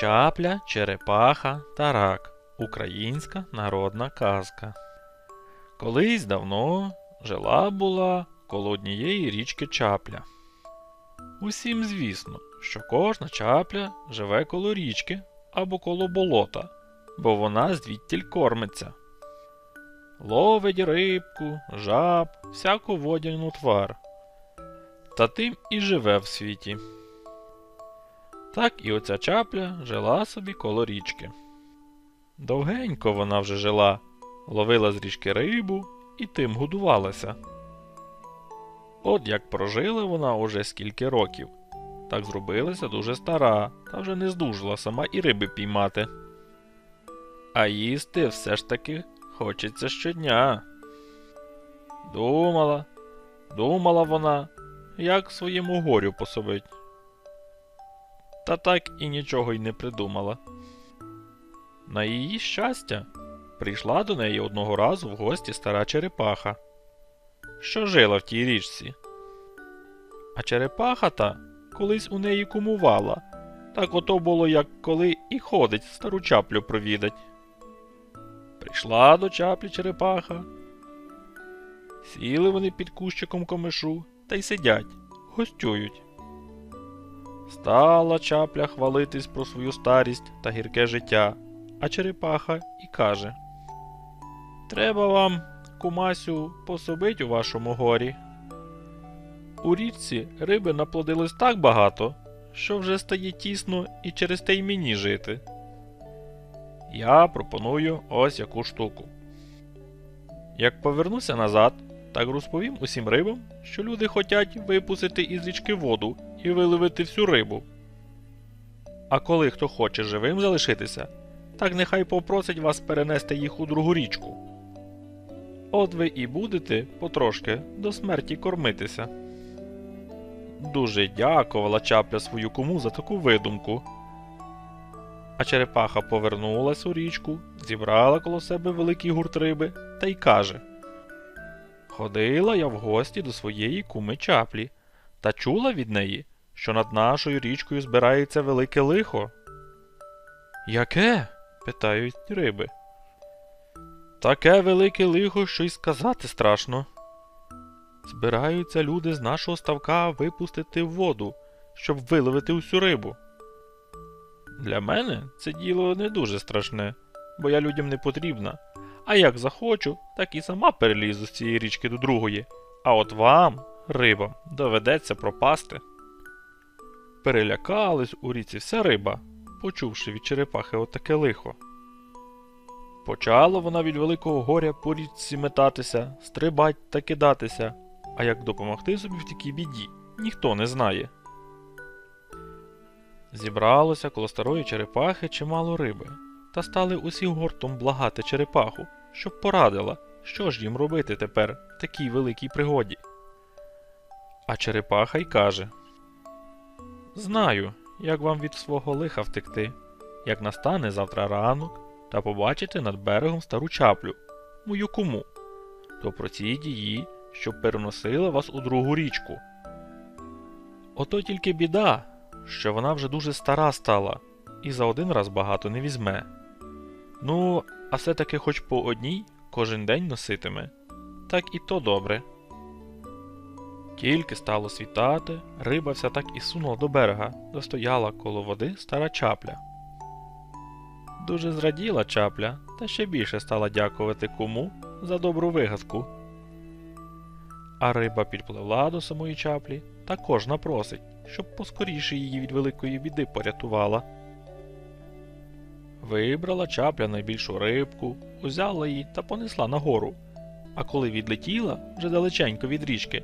Чапля, черепаха та рак. Українська народна казка. Колись давно жила була коло однієї річки чапля. Усім звісно, що кожна чапля живе коло річки або коло болота, бо вона звідтіль кормиться. Ловить рибку, жаб, всяку водяну твар. Та тим і живе в світі. Так і оця чапля жила собі коло річки. Довгенько вона вже жила, ловила з річки рибу і тим годувалася. От як прожила вона уже скільки років, так зробилася дуже стара та вже не здужала сама і риби піймати. А їсти все ж таки хочеться щодня. Думала, думала вона, як своєму горю пособить. Та так і нічого й не придумала. На її щастя, прийшла до неї одного разу в гості стара черепаха, що жила в тій річці. А черепаха та колись у неї кумувала, так ото було, як коли і ходить стару чаплю провідать. Прийшла до чаплі черепаха. Сіли вони під кущиком комишу та й сидять, гостюють. Стала чапля хвалитись про свою старість та гірке життя, а черепаха і каже: Треба вам, кумасю, пособить у вашому горі. У річці риби наплодилось так багато, що вже стає тісно і через те й мені жити. Я пропоную ось яку штуку. Як повернуся назад, так розповім усім рибам, що люди хотять випустити із річки воду і виловити всю рибу. А коли хто хоче живим залишитися, так нехай попросить вас перенести їх у другу річку. От ви і будете потрошки до смерті кормитися. Дуже дякувала чапля свою кому за таку видумку. А черепаха повернулась у річку, зібрала коло себе великий гурт риби та й каже Ходила я в гості до своєї куми чаплі та чула від неї, що над нашою річкою збирається велике лихо. Яке? питають риби. Таке велике лихо, що й сказати страшно. Збираються люди з нашого ставка випустити в воду, щоб виловити усю рибу. Для мене це діло не дуже страшне, бо я людям не потрібна. А як захочу, так і сама перелізу з цієї річки до другої. А от вам, рибам, доведеться пропасти. Перелякались у ріці вся риба, почувши від черепахи отаке лихо. Почала вона від великого горя по річці метатися, стрибать та кидатися, а як допомогти собі в такій біді, ніхто не знає. Зібралося коло старої черепахи чимало риби, та стали усі гуртом благати черепаху, щоб порадила, що ж їм робити тепер в такій великій пригоді. А черепаха й каже Знаю, як вам від свого лиха втекти, як настане завтра ранок, та побачите над берегом стару чаплю, мою куму, то просіть її, щоб переносила вас у другу річку. Ото тільки біда, що вона вже дуже стара стала і за один раз багато не візьме. Ну, а все таки хоч по одній кожен день носитиме, так і то добре. Тільки стало світати, риба вся так і сунула до берега, де стояла коло води стара чапля. Дуже зраділа чапля, та ще більше стала дякувати кому за добру вигадку. А риба підпливла до самої чаплі, також напросить, щоб поскоріше її від великої біди порятувала. Вибрала чапля найбільшу рибку, узяла її та понесла нагору. А коли відлетіла вже далеченько від річки,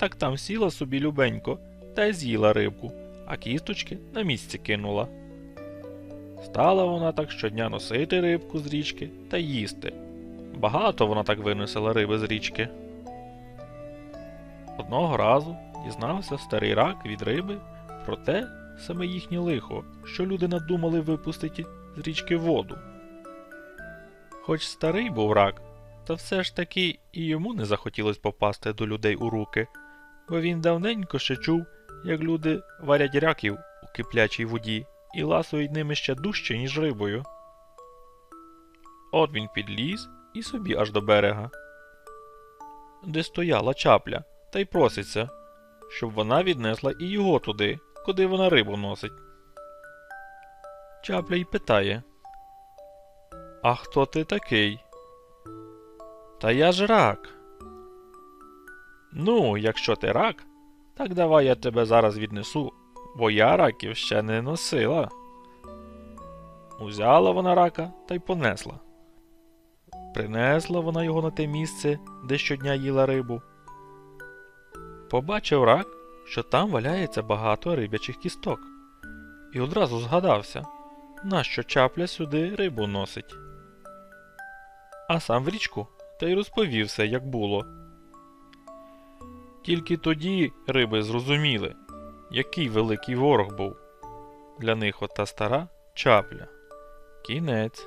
так там сіла собі любенько та й з'їла рибку, а кісточки на місці кинула. Стала вона так щодня носити рибку з річки та їсти. Багато вона так виносила риби з річки. Одного разу дізнався старий рак від риби про те саме їхнє лихо, що люди надумали випустити з річки воду. Хоч старий був рак, та все ж таки і йому не захотілося попасти до людей у руки, бо він давненько ще чув, як люди варять раків у киплячій воді і ласують ними ще дужче, ніж рибою. От він підліз і собі аж до берега, де стояла чапля, та й проситься, щоб вона віднесла і його туди, куди вона рибу носить. Чапля й питає: А хто ти такий? Та я ж рак. Ну, якщо ти рак, так давай я тебе зараз віднесу, бо я раків ще не носила. Узяла вона рака та й понесла. Принесла вона його на те місце, де щодня їла рибу. Побачив рак, що там валяється багато рибячих кісток, і одразу згадався, нащо чапля сюди рибу носить. А сам в річку та й розповів все, як було. Тільки тоді риби зрозуміли, який великий ворог був. Для них ота стара чапля. Кінець.